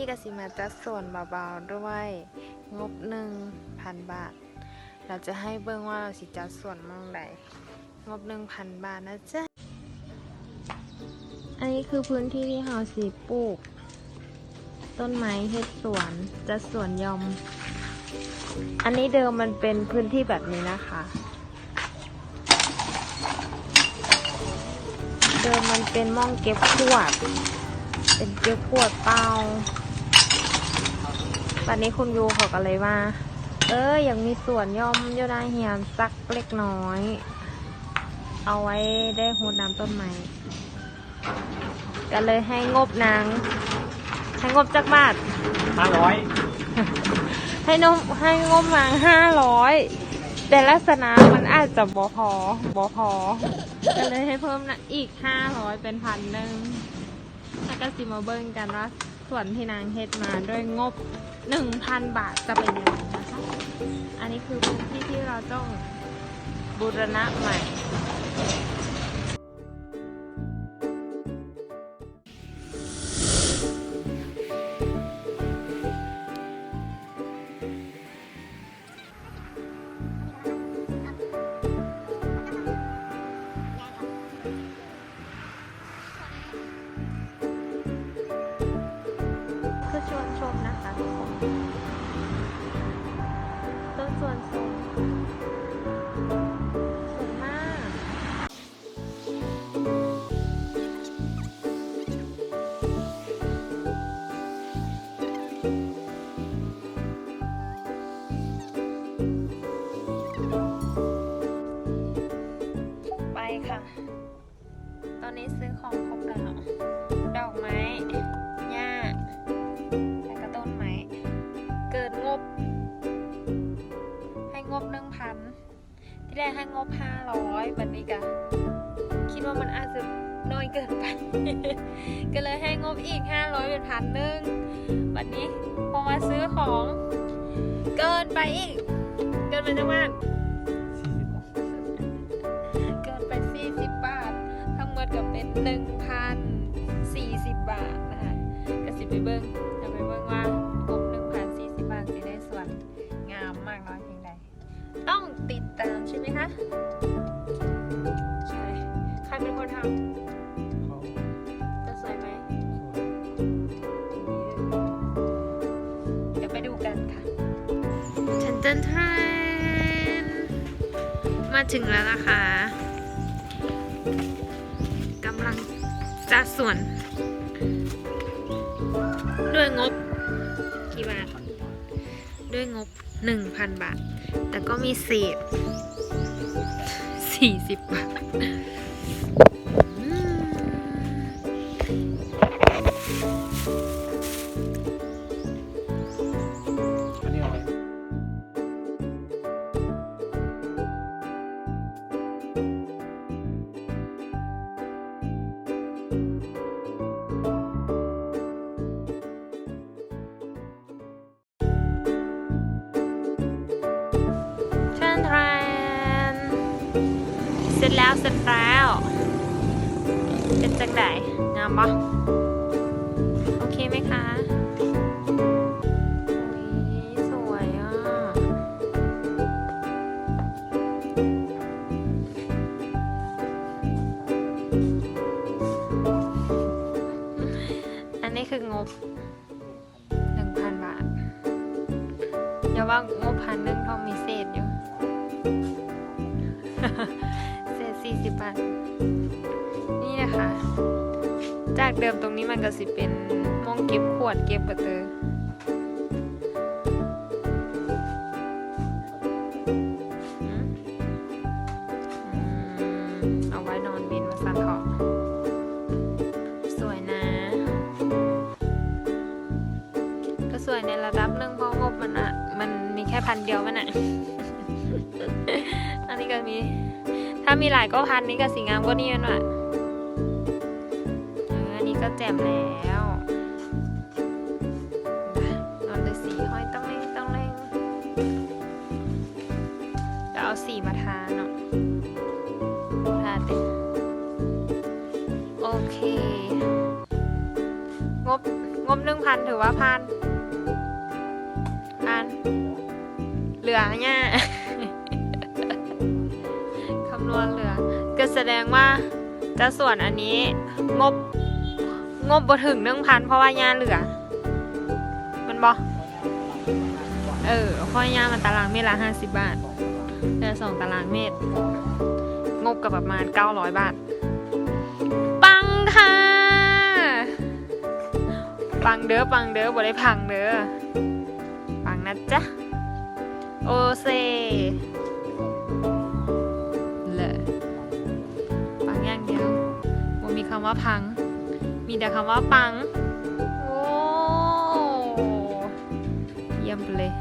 นี่ก็สิมาจัดส่วนเบาๆด้วยงบหนึ่งพันบาท เราจะให้เบิ่งว่าเราสิจัดส่วนมองใดงบหนึ่งพันบาทนะจ๊ะ อันนี้คือพื้นที่ที่เราสิปลูก ต้นไม้เฮ็ดสวนจัดสวนยอม อันนี้เดิมมันเป็นพื้นที่แบบนี้นะคะ เดิมมันเป็นม่องเก็บขวดเป็นเก็บขวดเปล่า ตอนนี้คุณยูเขาก็เลยว่า เออยังมีส่วนย่อมอยู่ในาเฮียนสักเล็กน้อย เอาไว้ได้โหดน้ำต้นไม้ก็เลยให้งบนางให้งบจักบาทห้าร้อยให้นมให้งบมาห้าร้อยแต่ลักษณะมันอาจจะบอพอบอพอก็เลยให้เพิ่มนะอีกห้าร้อยเป็นพันหนึ่งแล้วก็สิมาเบิ้งกันว่าส่วนที่นางเฮ็ดมาด้วยงบ หนึ่งพันบาทจะเป็นยังไงนะคะ อันนี้คือพื้นที่ที่เราต้องบูรณะใหม่ แรกให้งบห้าร้อยบันนี้กะคิดว่ามันอาจจะน้อยเกินไป ก็เลยให้งบอีกห้าร้อยเป็นพันหนึ่งบันนี้พอมาซื้อของเกินไปอีก เกินไปจังมากเกินไป40บาท ทั้งหมดก็เป็น1,040บาทนะคะก็สิไปเบิ้งจะไปเบิ้งว่างบ1,040บาทสิได้ส่วนงามมากน้อยเพียง ต้องติดตามใช่ไหมคะใช่ใครเป็นคนทำจะสวยไหมเดี๋ยวไปดูกันค่ะชันเจนทนมาถึงแล้วนะคะกำลังจัดส่วน ด้วยงบกี่บาท ด้วยงบ 1,000 บาท แต่ก็มีเศษ40บาท ร็จแล้วเสร็จแล้วเป็นจังไดงามปะโอเคไหมคะสวยอะอันนี้คืองบ1,000บาทอย่าว่างบพันหนึ่งทอมมีเศษอยู่ เศษสี่สิบาท นี่นะคะ จากเดิมตรงนี้มันก็สิเป็นมองเก็บขวดเก็บกระเตออือเอาไว้นอนบินมาสั่นเถาะสวยนะ ก็สวยในระดับหนึ่งเพราะงบมันอะมันมีแค่พันเดียวมันอะอันนี้ก็มี ถ้ามีหลายก็พันนี้ก็สีงามก็นี่มันว่ะอออันนี้ก็แจ่มแล้วนอนเลยสีห้อยต้องเล่งต้องเล่งเดี๋ยวเอาสีมาทาเนาะทาเต็มโอเค งบงบหนึ่งพันถือว่าพันพันเหลือเนี่ย วเหลือก็แสดงว่าจะส่วนอันนี้งบงบบ่ถึงหนึ่งพันเพราะว่ายาเหลือ มันบอเออเพราะยามันตารางเมตรละห้าสิบบาทเหลือสองตารางเมตร งบกับประมาณเก้าร้อยบาท ปังค่ะ ปังเด้อปังเด้อบ่ได้พังเด้อปังนะจ๊ะ โอเซ คำว่าพัง มีแต่คำว่าปัง โอ้ เยี่ยมไปเลย